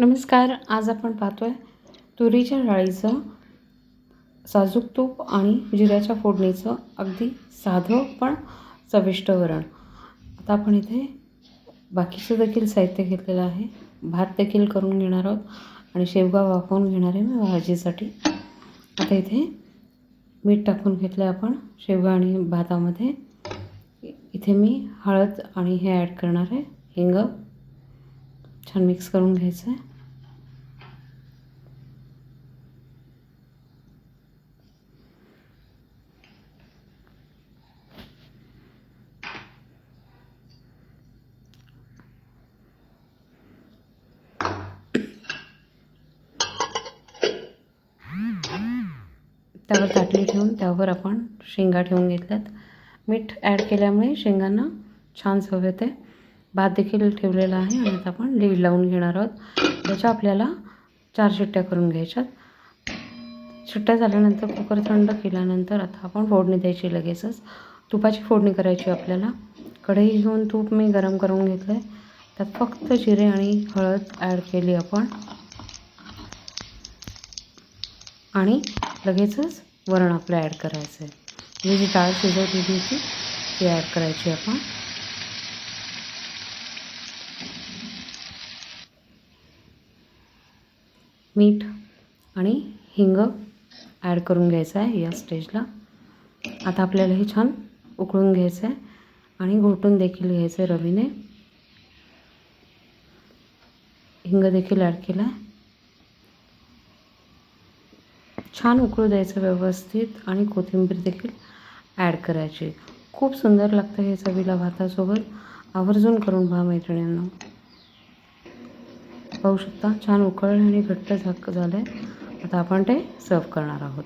नमस्कार आज आपण पाहतो आहे तुरीच्या डाळीचं साजूक तूप आणि जिऱ्याच्या फोडणीचं अगदी साधं पण चविष्ट वरण. आता आपण इथे बाकीचं देखील साहित्य घेतलेलं आहे. भात देखील करून घेणार आहोत आणि शेवगा वाफवून घेणार आहे मी भाजीसाठी. आता इथे मीठ टाकून घेतलं आहे आपण शेवगा आणि भातामध्ये. इथे मी हळद आणि हे ॲड करणार आहे. हिंग छान मिक्स करून घ्यायचं आहे त्यावर ताटली ठेवून त्यावर आपण शेंगा ठेवून घेतल्यात. मीठ ॲड केल्यामुळे शेंगांना छान चव येते. भात देखील ठेवलेला आहे आणि आता आपण लीड लावून घेणार आहोत. त्याच्या आपल्याला चार शिट्ट्या करून घ्यायच्यात. शिट्ट्या झाल्यानंतर कुकर थंड केल्यानंतर आता आपण फोडणी द्यायची लगेचच. तुपाची फोडणी करायची आपल्याला. कढई घेऊन तूप मी गरम करून घेतलं आहे त्यात फक्त जिरे आणि हळद ॲड केली आपण. आणि लगेचच वरण आपलं ॲड करायचं आहे म्हणजे जी डाळ शिजवलेली होती ती ॲड करायची आपण. मीठ आणि हिंग ॲड करून घ्यायचं आहे या स्टेजला आता आपल्याला हे छान उकळून घ्यायचं आहे आणि घोटून देखील घ्यायचं आहे रवीने. हिंग देखील ॲड केला आहे छान उकळू द्यायचं व्यवस्थित आणि कोथिंबीर देखील ॲड करायची. खूप सुंदर लागतं हे चवीला भातासोबत. आवर्जून करून पहा मैत्रिणींना. पाहू शकता छान उकळले आणि घट्ट झाक झालं आहे आता आपण ते सर्व करणार आहोत.